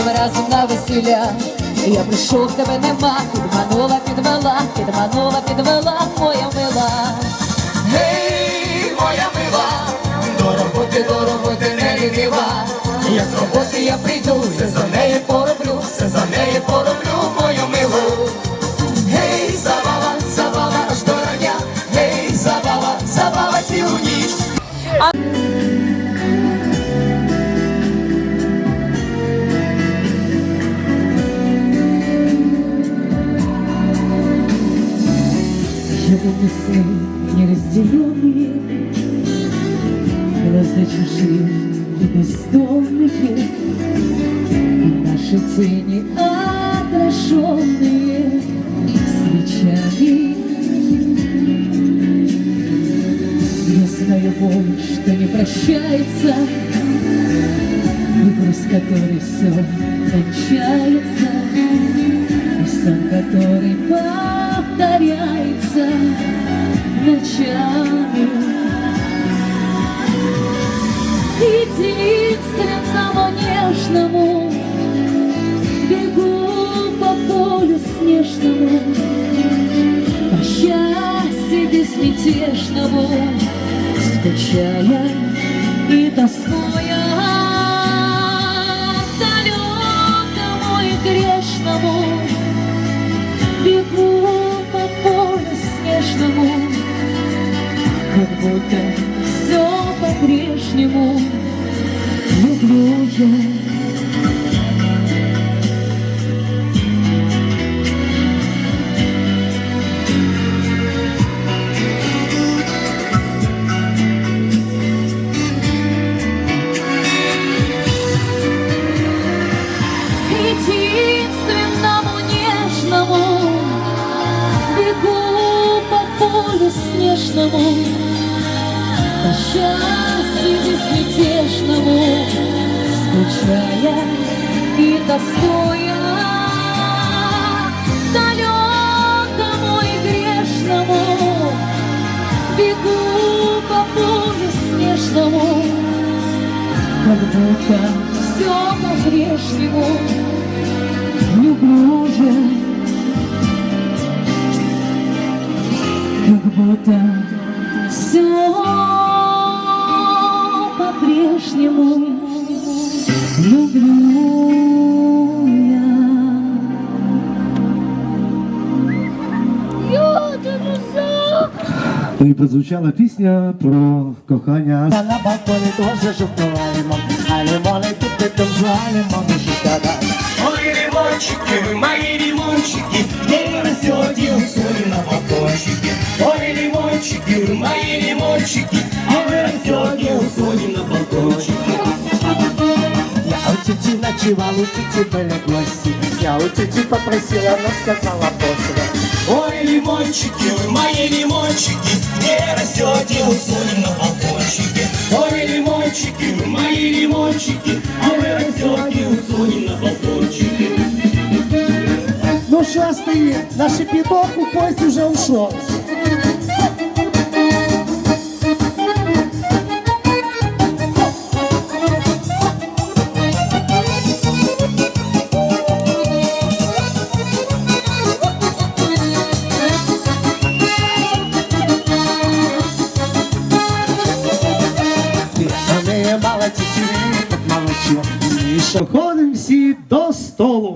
підемо разом на весілля. Я прийшов, тебе нема, підманула, підвела, підманула, підвела, моя мила. Гей, моя мила, до роботи, до роботи не лінива. Як з роботи я прийду, за неї Живут мы сны неразделенные, Глаза чужие и бездомные, И наши тени отраженные свечами. Я знаю боль, что не прощается, И грусть, который все кончается, И сон, который повторяется ночами. Единственному нежному Бегу по полю снежному По счастью безмятежному Скучая и тоскуя Далекому и грешному полю снежному Как будто все по-прежнему. Люблю я снежному По счастью безмятежному Скучая и тоскуя. Далекому и грешному Бегу по полю снежному Как будто все по-прежнему. Люблю будто все по-прежнему люблю я. Ну і прозвучала пісня про кохання. На балконе тоже жуткова лимон, а лимоны тут жуа лимоны шикарда. Ой, лимончики, мои лимончики, балкончике. Я у тети ночевал, у тети были гости. Я у тети попросила, но сказала после. Ой, лимончики, вы мои лимончики, где растете соли на балкончике. Ой, лимончики, вы мои лимончики, где вы растете соли на балкончике. Ну что стоит? Наш пидок у поезд уже ушел. Ходимо всі до столу.